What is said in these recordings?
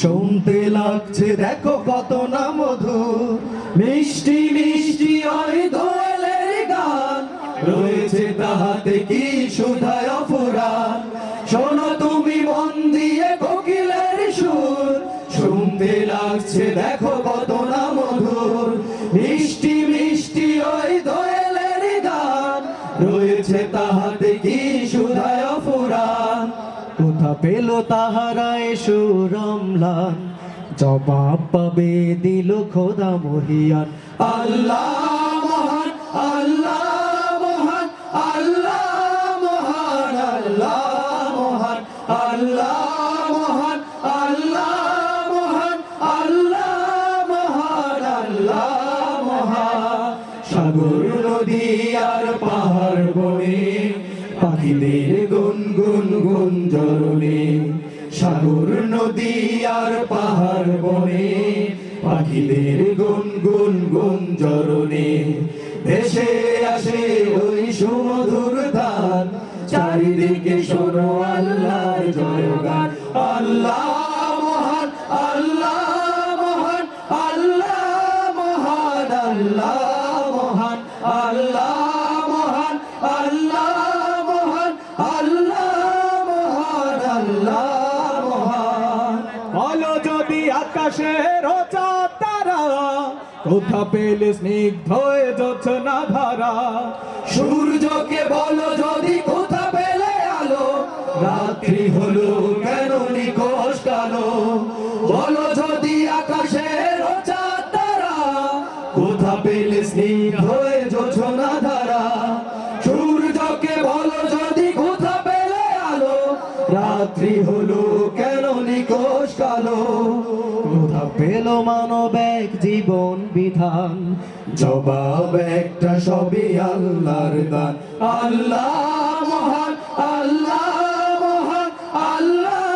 শুনতে লাগছে, দেখো কত না মিষ্টি মিষ্টি গান, রয়েছে তাহাতে কি সুধায় অপরাণ। শোনো তুমি মন দিয়ে কোকিলের সুর, শুনতে লাগছে, দেখো কত না মধুর। মিষ্টি পেল তাহারা এসো রমলান জবাব পাবে দিল খোদা মহিয়ান। আল্লাহ মহান আল্লাহ মহান আল্লাহ মহান আল্লাহ মহান আল্লাহ মহান আল্লাহ মহান আল্লাহ মহান আল্লাহ মহান। সাগর পাখিদের গুন গুন গুন জরনে সাগর, নদী আর পাহাড় বনে, পাখিদের গুন গুন গুন জরনে ভেসে আসে ওই সুমধুর ধান চারিদিকে বলো যদি আকাশের তারা। কোথা পেলে স্নিগ্ধ যাচ্ছে না ধারা সূর্যকে বলো যদি কোথা পেলে আলো? রাত্রি হলো কেন নিকোষ কালো? বলো যদি আকাশের চাঁদ তারা, কোথা পেলে স্নিগ্ধ হয়ে যোছনা ধারা সূর্যকে বলো যদি কোথা পেলে আলো? রাত্রি হলো কালো। কোথা পেল মানব এক জীবন বিধান। জবাব একটা সবই আল্লাহর দান। আল্লাহ মহান আল্লাহ মহান আল্লাহ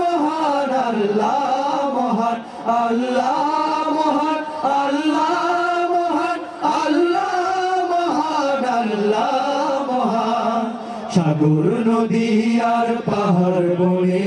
মহান আল্লাহ মহান আল্লাহ মহান আল্লাহ মহান আল্লাহ মহান আল্লাহ মহান। সাগর, নদী আর পাহাড় বনে